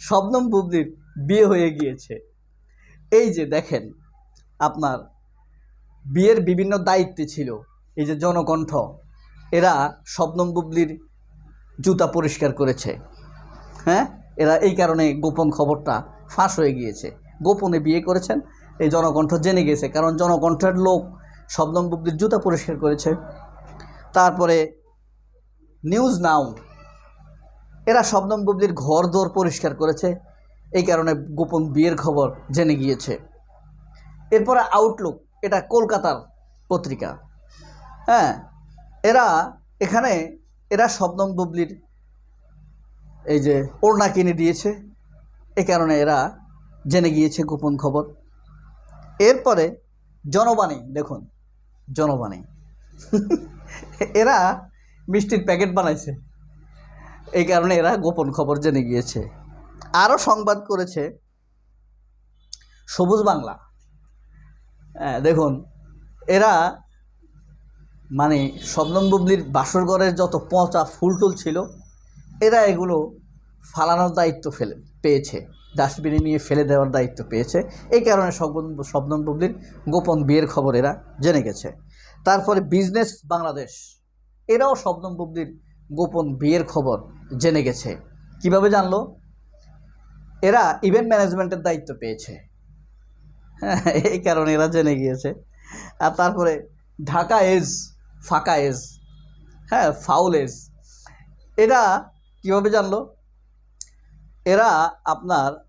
শবনম বুবলির বিয়ে হয়ে গিয়েছে। এই যে দেখেন, আপনার বিয়ের বিভিন্ন দায়িত্বে ছিল, এই যে জনকণ্ঠ, এরা শবনম বুবলির জুতা পরিষ্কার করেছে। হ্যাঁ? এরা এই কারণে গোপন খবরটা ফাঁস হয়ে গিয়েছে। গোপনে বিয়ে করেছেন, এই জনকণ্ঠ জেনে গেছে, কারণ জনকণ্ঠের লোক শবনম বুবলির জুতা পরিষ্কার করেছে। তারপরে নিউজ নাও এরা শবনম বুবলির ঘর দোর পরিষ্কার করেছে। এই কারণে গোপন বিয়ের খবর জেনে গিয়েছে। এরপরে আউটলুক এটা কলকাতার পত্রিকা। হ্যাঁ এরা এখানে, এরা শবনম বুবলির এই যে ওড়না কিনে দিয়েছে। এই কারণে এরা জেনে গিয়েছে গোপন খবর। এরপরে জনবাণী, দেখুন, জনবাণী। এরা মিষ্টির প্যাকেট বানাইছে। এই কারণে এরা গোপন খবর জেনে গিয়েছে। আরও সংবাদ করেছে সবুজ বাংলা। হ্যাঁ, দেখুন এরা মানে শবনম বুবলির বাসরঘরের যত পচা ফুলটুল ছিল এরা এগুলো ফালানোর দায়িত্ব ফেলে পেয়েছে। ডাস্টবিনে নিয়ে ফেলে দেওয়ার দায়িত্ব পেয়েছে। এই কারণে শবনম বুবলির গোপন বিয়ের খবর এরা জেনে গেছে। তারপরে বিজনেস বাংলাদেশ এরাও শবনম বুবলির গোপন বিয়ের খবর জেনে গেছে। কীভাবে জানলো? এরা ইভেন্ট ম্যানেজমেন্টের দায়িত্ব পেয়েছে। হ্যাঁ এই কারণে এরা জেনে গিয়েছে। আর তারপরে ঢাকা এজ ফাঁকা এজ হ্যাঁ ফাউল এজ এরা কীভাবে জানলো? এরা আপনার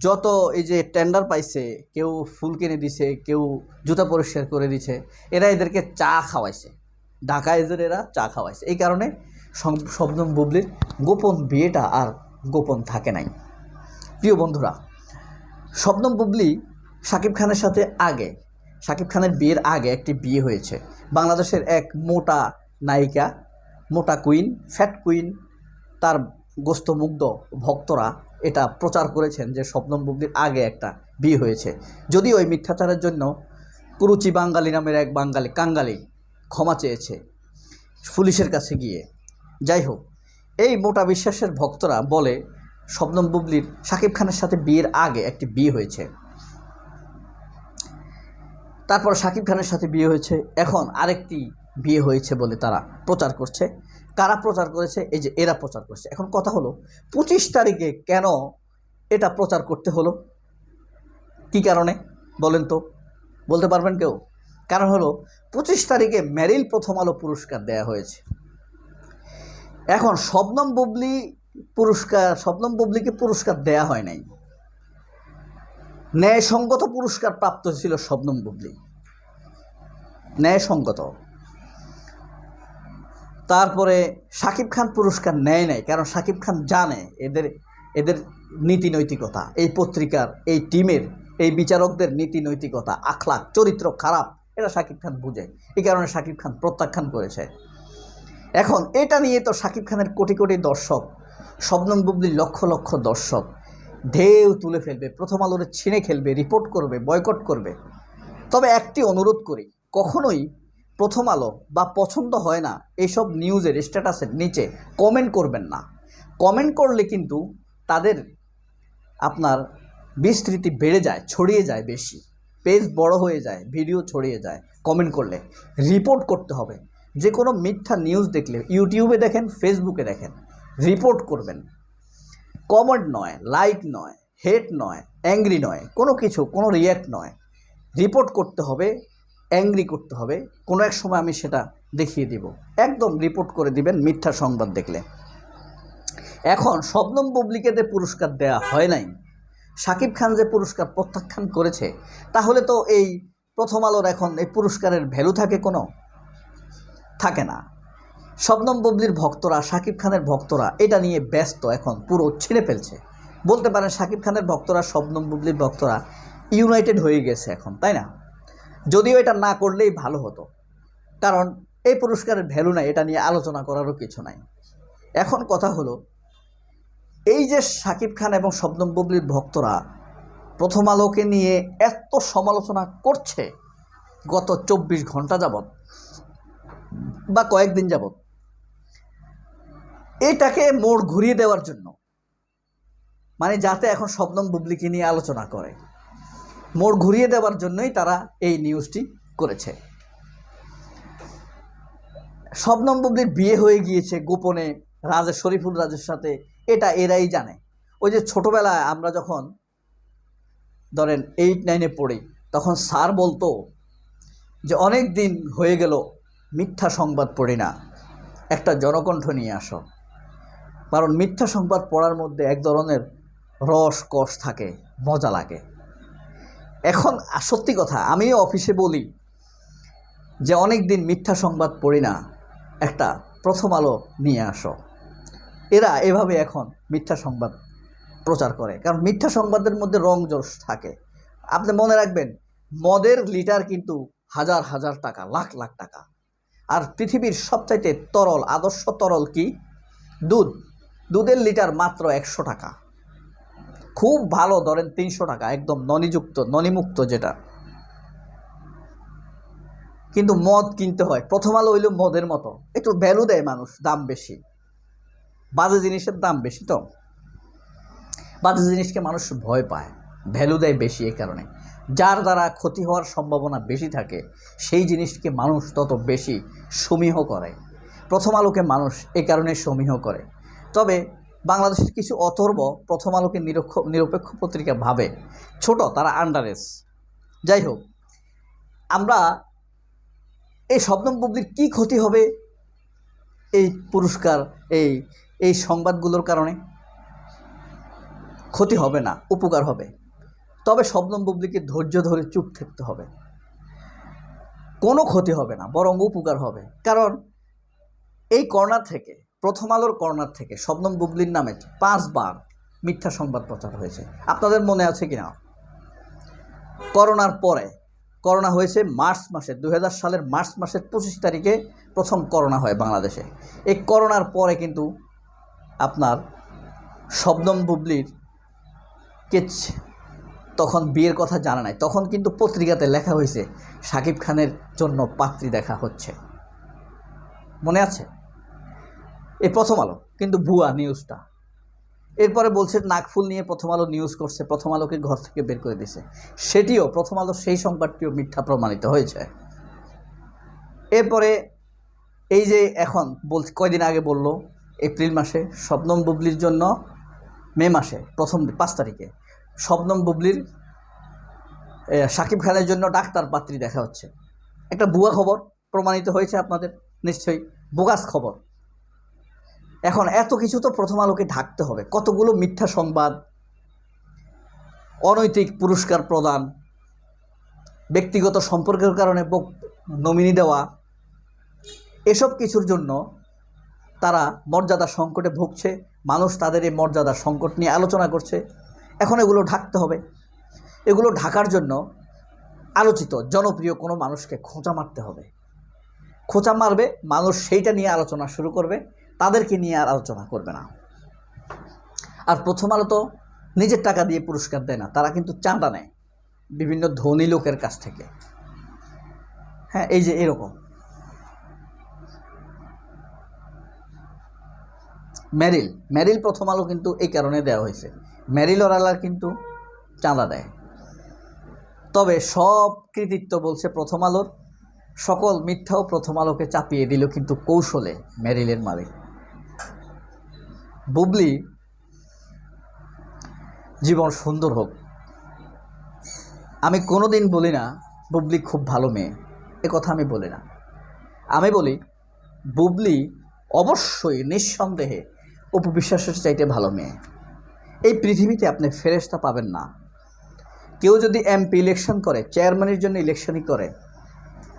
যত এই যে টেন্ডার পাইছে, কেউ ফুল কিনে দিছে, কেউ জুতা পরিষ্কার করে দিছে, এরা এদেরকে চা খাওয়াইছে। ঢাকা এজের এরা চা খাওয়াইছে। এই কারণে শবনম বুবলির গোপন বিয়েটা আর গোপন থাকে নাই। প্রিয় বন্ধুরা, শবনম বুবলি শাকিব খানের সাথে আগে, শাকিব খানের বিয়ের আগে একটি বিয়ে হয়েছে। বাংলাদেশের এক মোটা নায়িকা, মোটা কুইন, ফ্যাট কুইন, তার গোস্তমুগ্ধ ভক্তরা এটা প্রচার করেছেন যে শবনম বুবলির আগে একটা বিয়ে হয়েছে। যদিও ওই মিথ্যাচারের জন্য কুরুচি বাঙালি নামের এক বাঙালি কাঙ্গালি ক্ষমা চেয়েছে পুলিশের কাছে গিয়ে। যাই হোক এই মোটা বিশ্বাসের ভক্তরা বলে, শবনম বুবলির শাকিব খানের সাথে বিয়ের আগে একটি বিয়ে হয়েছে। তারপর শাকিব খানের সাথে বিয়ে হয়েছে, এখন আরেকটি বিয়ে হয়েছে বলে তারা প্রচার করছে। কারা প্রচার করেছে? এই যে এরা প্রচার করছে। এখন কথা হলো, পঁচিশ তারিখে কেন এটা প্রচার করতে হলো? কি কারণে? বলেন তো। বলতে পারবেন কেউ? কারণ হলো, পঁচিশ তারিখে মেরিল প্রথম আলো পুরস্কার দেয়া হয়েছে। এখন শবনম বুবলি পুরস্কার, শবনম বুবলিকে পুরস্কার দেয়া হয় নাই। ন্যায়সঙ্গত পুরস্কার প্রাপ্ত ছিল শবনম বুবলি। ন্যায়সঙ্গত। তারপরে শাকিব খান পুরস্কার নেয় নাই, কারণ শাকিব খান জানে এদের এদের নীতি নৈতিকতা এই পত্রিকার, এই টিমের, এই বিচারকদের নীতি নৈতিকতা আখলাক চরিত্র খারাপ, এটা শাকিব খান বুঝে। এই কারণে শাকিব খান প্রত্যাখ্যান করেছে। এখন এটা নিয়ে তো শাকিব খানের কোটি কোটি দর্শক, শবনম বুবলির লক্ষ লক্ষ দর্শক, ঢেউ তুলে ফেলবে, প্রথম আলোরে ছিঁড়ে খেলবে রিপোর্ট করবে বয়কট করবে। তবে একটি অনুরোধ করি, কখনোই প্রথম আলো বা পছন্দ হয় না এইসব নিউজের স্ট্যাটাসের নিচে কমেন্ট করবেন না। কমেন্ট করলে কিন্তু তাদের আপনার বিস্তৃতি বেড়ে যায়, ছড়িয়ে যায় বেশি। পেজ বড় হয়ে যায় ভিডিও ছড়িয়ে যায় কমেন্ট করলে রিপোর্ট করতে হবে। যে কোনো মিথ্যা নিউজ দেখলে ইউটিউবে দেখেন ফেসবুকে দেখেন রিপোর্ট করবেন। কমেন্ট নয় লাইক নয় হেট নয় অ্যাংরি নয়, কোনো কিছু, কোনো রিয়্যাক্ট নয়। রিপোর্ট করতে হবে অ্যাংরি করতে হবে। কোনো এক সময় আমি সেটা দেখিয়ে দিব। একদম রিপোর্ট করে দিবেন মিথ্যা সংবাদ দেখলে। এখন শবনম বুবলিকে যে পুরস্কার দেয়া হয় নাই শাকিব খান যে পুরস্কার প্রত্যাখ্যান করেছে, তাহলে তো এই প্রথম আলোর এখন এই পুরস্কারের ভ্যালু থাকে কোনো? থাকে না। শবনম বুবলির ভক্তরা, শাকিব খানের ভক্তরা এটা নিয়ে ব্যস্ত এখন, পুরো ছিঁড়ে ফেলছে। বলতে পারেন শাকিব খানের ভক্তরা, শবনম বুবলির ভক্তরা ইউনাইটেড হয়ে গেছে এখন, তাই না? যদিও এটা না করলেই ভালো হতো, কারণ এই পুরস্কারের ভ্যালু নাই, এটা নিয়ে আলোচনা করারও কিছু নাই। এখন কথা হলো, এই যে শাকিব খান এবং শবনম বুবলির ভক্তরা প্রথম আলোকে নিয়ে এত সমালোচনা করছে গত চব্বিশ ঘণ্টা যাবৎ বা কয়েকদিন যাবৎ। এটাকে মোড় ঘুরিয়ে দেওয়ার জন্য মানে যাতে এখন শবনম বুবলিকে নিয়ে আলোচনা করে। মোড় ঘুরিয়ে দেওয়ার জন্যই তারা এই নিউজটি করেছে। শবনম বুবলির বিয়ে হয়ে গিয়েছে গোপনে রাজেশ শরীফুল রাজের সাথে, এটা এরাই জানে। ওই যে ছোটোবেলায় আমরা যখন ধরেন এইট নাইনে পড়ি, তখন স্যার বলতো যে অনেক দিন হয়ে গেল মিথ্যা সংবাদ পড়ি না। একটা জনকণ্ঠ নিয়ে আসো। কারণ মিথ্যা সংবাদ পড়ার মধ্যে এক ধরনের রস, কষ থাকে, মজা লাগে। এখন সত্যি কথা, আমিও অফিসে বলি যে অনেক দিন মিথ্যা সংবাদ পড়ি না, একটা প্রথম আলো নিয়ে আসো। এরা এভাবে এখন মিথ্যা সংবাদ প্রচার করে। কারণ মিথ্যা সংবাদের মধ্যে রং জোশ থাকে। আপনি মনে রাখবেন, মদের লিটার কিন্তু হাজার হাজার টাকা, লাখ লাখ টাকা। আর পৃথিবীর সবচাইতে তরল, আদর্শ তরল কি? দুধ। দুধের লিটার মাত্র একশো টাকা। খুব ভালো, ধরেন তিনশো টাকা, একদম ননিযুক্ত, ননিমুক্ত যেটা। কিন্তু মদ কিনতে হয়। প্রথম আলো হইল মদের মতো। একটু ভ্যালু দেয় মানুষ, দাম বেশি। বাজে জিনিসের দাম বেশি তো। বাজে জিনিসকে মানুষ ভয় পায়। ভ্যালু দেয় বেশি এই কারণে। যার দ্বারা ক্ষতি হওয়ার সম্ভাবনা বেশি থাকে, সেই জিনিসকে মানুষ তত বেশি সমীহ করে। প্রথম আলোকে মানুষ এই কারণে সমীহ করে। তবে বাংলাদেশের কিছু অথর্ব প্রথম আলোকে নিরক্ষ, নিরপেক্ষ পত্রিকা ভাবে, ছোট, তারা আন্ডারেস যাই হোক, আমরা এই শবনম বুবলির কী ক্ষতি হবে এই পুরস্কার, এই এই সংবাদগুলোর কারণে? ক্ষতি হবে না, উপকার হবে। তবে শবনম বুবলিকে ধৈর্য ধরে চুপ থাকতে হবে। কোনো ক্ষতি হবে না, বরং উপকার হবে। কারণ এই কর্নার থেকে, প্রথম আলোর কর্নার থেকে শবনম বুবলির নামে পাঁচবার মিথ্যা সংবাদ প্রচার হয়েছে। আপনাদের মনে আছে কি না করোনার পরে, করোনা হয়েছে মার্চ মাসে দু হাজার সালের মার্চ মাসের পঁচিশ তারিখে প্রথম করোনা হয় বাংলাদেশে। এই করোনার পরে কিন্তু আপনার শবনম বুবলির কে তখন বিয়ের কথা জানা নাই। তখন কিন্তু পত্রিকাতে লেখা হয়েছে, সাকিব খানের জন্য পাত্রী দেখা হচ্ছে। মনে আছে? এই প্রথম আলো, কিন্তু ভুয়া নিউজটা। এরপরে বলছে নাকফুল নিয়ে প্রথম আলো নিউজ করছে, প্রথম আলোকে ঘর থেকে বের করে দিছে। সেটিও, প্রথম আলো সেই সংবাদটিও মিথ্যা প্রমাণিত হয়েছে। এরপরে এই যে এখন বল কয়দিন আগে বলল, এপ্রিল মাসে শবনম বুবলির জন্য মে মাসে, প্রথম পাঁচ তারিখে। শবনম বুবলির এ, শাকিব খানের জন্য ডাক্তার পাত্রী দেখা হচ্ছে। একটা ভুয়া খবর প্রমাণিত হয়েছে আপনাদের নিশ্চয়ই। বোগাস খবর। এখন এত কিছু তো প্রথম আলোকে ঢাকতে হবে। কতগুলো মিথ্যা সংবাদ অনৈতিক পুরস্কার প্রদান ব্যক্তিগত সম্পর্কের কারণে নমিনি দেওয়া এসব কিছুর জন্য তারা মর্যাদা সংকটে ভুগছে। মানুষ তাদের এই মর্যাদা সংকট নিয়ে আলোচনা করছে। এখন এগুলো ঢাকতে হবে। এগুলো ঢাকার জন্য আলোচিত, জনপ্রিয় কোনো মানুষকে খোঁচা মারতে হবে। খোঁচা মারবে, মানুষ সেইটা নিয়ে আলোচনা শুরু করবে, তাদেরকে নিয়ে আর আলোচনা করবে না। আর প্রথম আলো নিজের টাকা দিয়ে পুরস্কার দেয় না, তারা কিন্তু চাঁদা নেয় বিভিন্ন ধনী লোকের কাছ থেকে। হ্যাঁ এই যে এরকম। ম্যারিল ম্যারিল প্রথম আলো কিন্তু এই কারণে দেওয়া হয়েছে। ম্যারিল ওরালার কিন্তু চাঁদা দেয়। তবে সব কৃতিত্ব বলছে প্রথম আলোর। সকল মিথ্যাও প্রথম আলোকে চাপিয়ে দিল কিন্তু কৌশলে ম্যারিলের মালিক। বুবলি, জীবন সুন্দর হোক। আমি কোনোদিন বলি না, বুবলি খুব ভালো মেয়ে। এ কথা আমি বলি না। আমি বলি, বুবলি অবশ্যই নিঃসন্দেহে উপবিশ্বাসের চাইতে ভালো মেয়ে। এই পৃথিবীতে আপনি ফেরেস্তা পাবেন না। কেউ যদি এমপি ইলেকশন করে চেয়ারম্যানের জন্য ইলেকশনই করে,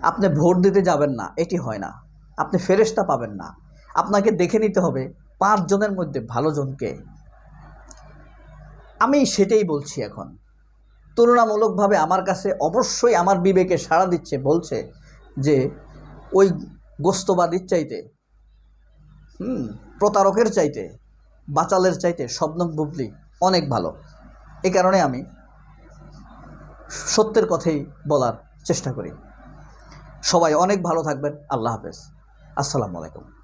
আপনি ভোট দিতে যাবেন না, এটি হয় না। আপনি ফেরেস্তা পাবেন না। আপনাকে দেখে নিতে হবে পাঁচজনের মধ্যে ভালো জনকে। আমি সেটাই বলছি এখন। তুলনামূলকভাবে আমার কাছে অবশ্যই আমার বিবেকে সাড়া দিচ্ছে, বলছে যে ওই গোস্তবাদীর চাইতে, হুম, প্রতারকের চাইতে। বাচালের চাইতে শবনম বুবলি অনেক ভালো। এ কারণে আমি সত্যের কথাই বলার চেষ্টা করি। সবাই অনেক ভালো থাকবেন। আল্লাহ হাফেজ। আসসালামু আলাইকুম।